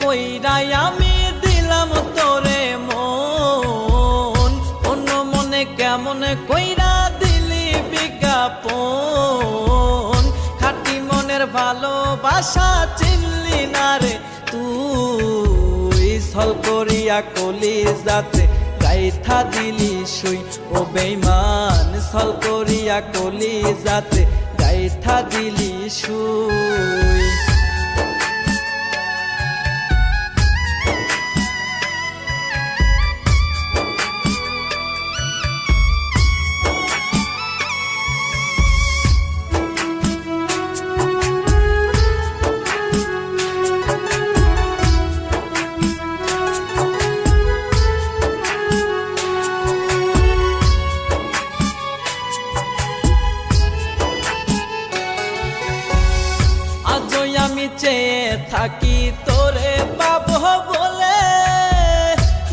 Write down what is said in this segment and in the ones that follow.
কইরাই আমি দিলাম তোরে মন। অন্য মনে কেমন কইরা দিলি বিজ্ঞাপন। খাটি মনের ভালোবাসা চিনলি না রে তুই। সল করিয়া কলি যাতে গাইথা দিলি শুই ও বেইমান সল করিয়া কলি যাতে গাইথা দিলি শুই থাকি তোরে পাব বলে।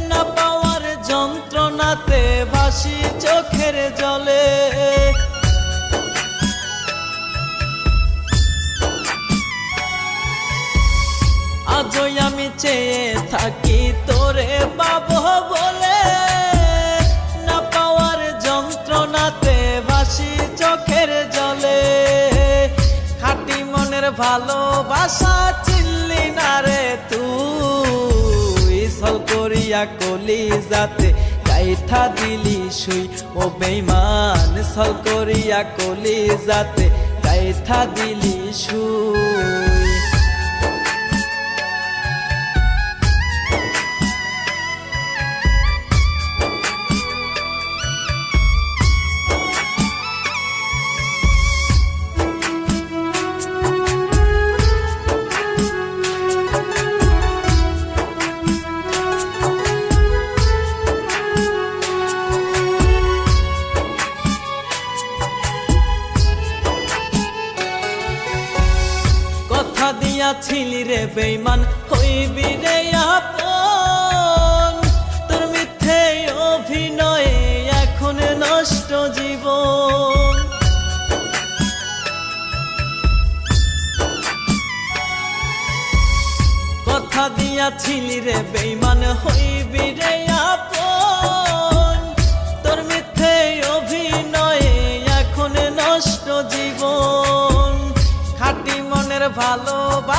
না পাওয়ার যন্ত্রণাতে ভাসি চোখের জলে। আজই আমি চেয়ে থাকি তোরে পাব বলে। ভালোবাসা চিনলি না রে তুই। সল করিয়া কলি যাতে গাইথা দিলি শুই ও বেইমান সল করিয়া কলি যাতে গাইথা দিলি শুই দিয়াছিলি রে বেইমান হইবি রে আপন। তোর মিথ্যে অভিনয়ে এখন নষ্ট জীবন। কথা দিয়াছিলি রে বেইমান হইবি রে আপন।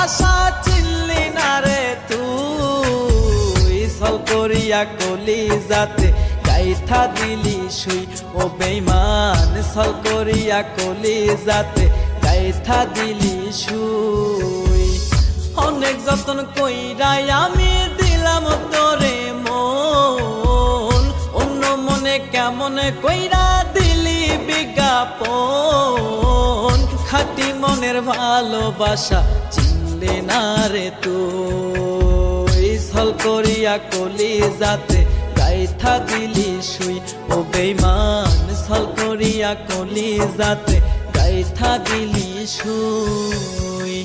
ভালোবাসা চিনলি না রে তুই। সল করিয়া কলি যাতে গাইথা দিলি শুই। ও বেইমান সল করিয়া কলি যাতে গাইথা দিলি শুই। অনেক যতন কইরাই আমি দিলাম তোরে মন। অন্য মনে কেমন কইরা দিলি বিজ্ঞাপন। খাটি মনের ভালোবাসা রে তুই সল করিয়া কলি যাতে গাইথা দিলি শুই ও বেমান সল করিয়া কলি যাতে গাইথা দিলি শুই